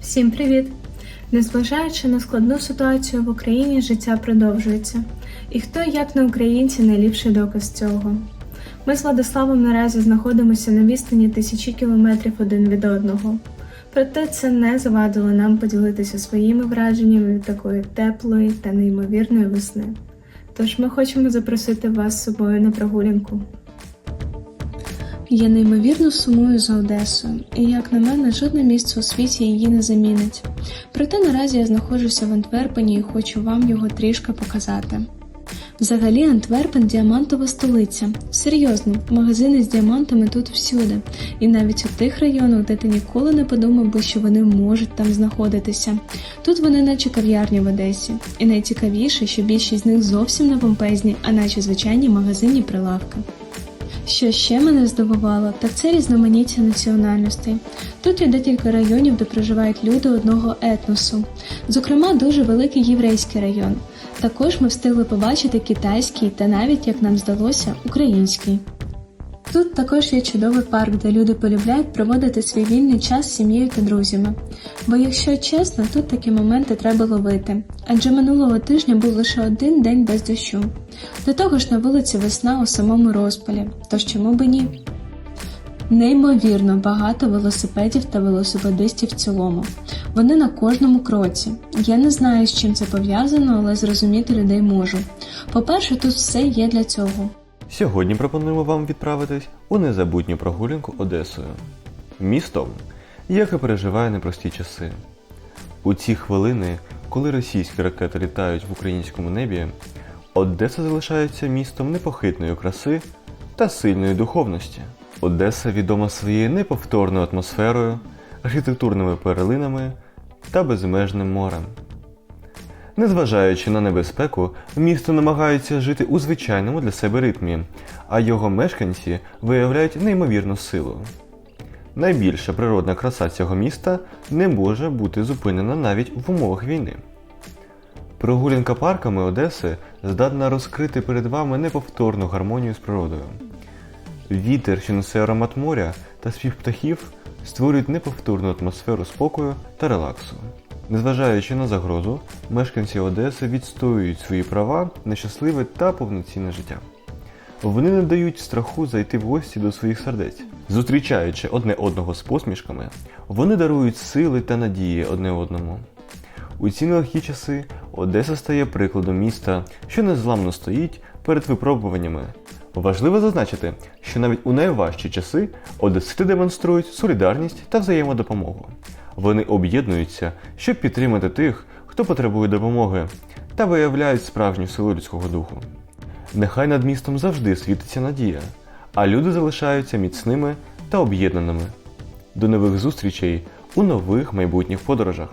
Всім привіт! Незважаючи на складну ситуацію в Україні, життя продовжується. І хто, як не українці, найліпший доказ цього. Ми з Владиславом наразі знаходимося на відстані тисячі кілометрів один від одного. Проте це не завадило нам поділитися своїми враженнями від такої теплої та неймовірної весни. Тож ми хочемо запросити вас з собою на прогулянку. Я неймовірно сумую за Одесою, і як на мене, жодне місце у світі її не замінить. Проте наразі я знаходжуся в Антверпені і хочу вам його трішки показати. Взагалі, Антверпен діамантова столиця. Серйозно, магазини з діамантами тут всюди, і навіть у тих районах, де ти ніколи не подумав би, що вони можуть там знаходитися. Тут вони наче кав'ярні в Одесі. І найцікавіше, що більшість з них зовсім не помпезні, а наче звичайні магазинні прилавки. Що ще мене здивувало, так це різноманіття національностей. Тут є декілька районів, де проживають люди одного етносу. Зокрема, дуже великий єврейський район. Також ми встигли побачити китайський та навіть, як нам здалося, український. Тут також є чудовий парк, де люди полюбляють проводити свій вільний час з сім'єю та друзями. Бо, якщо чесно, тут такі моменти треба ловити, адже минулого тижня був лише один день без дощу. До того ж на вулиці весна у самому розпалі, тож чому би ні? Неймовірно багато велосипедів та велосипедистів в цілому. Вони на кожному кроці. Я не знаю, з чим це пов'язано, але зрозуміти людей можу. По-перше, тут все є для цього. Сьогодні пропонуємо вам відправитись у незабутню прогулянку Одесою. Містом, яке переживає непрості часи. У ці хвилини, коли російські ракети літають в українському небі, Одеса залишається містом непохитної краси та сильної духовності. Одеса відома своєю неповторною атмосферою, архітектурними перлинами та безмежним морем. Незважаючи на небезпеку, місто намагається жити у звичайному для себе ритмі, а його мешканці виявляють неймовірну силу. Найбільша природна краса цього міста не може бути зупинена навіть в умовах війни. Прогулянка парками Одеси здатна розкрити перед вами неповторну гармонію з природою. Вітер, що несе аромат моря та спів птахів створюють неповторну атмосферу спокою та релаксу. Незважаючи на загрозу, мешканці Одеси відстоюють свої права на щасливе та повноцінне життя. Вони не дають страху зайти в гості до своїх сердець. Зустрічаючи одне одного з посмішками, вони дарують сили та надії одне одному. У ці нелегкі часи Одеса стає прикладом міста, що незламно стоїть перед випробуваннями. Важливо зазначити, що навіть у найважчі часи одесити демонструють солідарність та взаємодопомогу. Вони об'єднуються, щоб підтримати тих, хто потребує допомоги, та виявляють справжню силу людського духу. Нехай над містом завжди світиться надія, а люди залишаються міцними та об'єднаними. До нових зустрічей у нових майбутніх подорожах.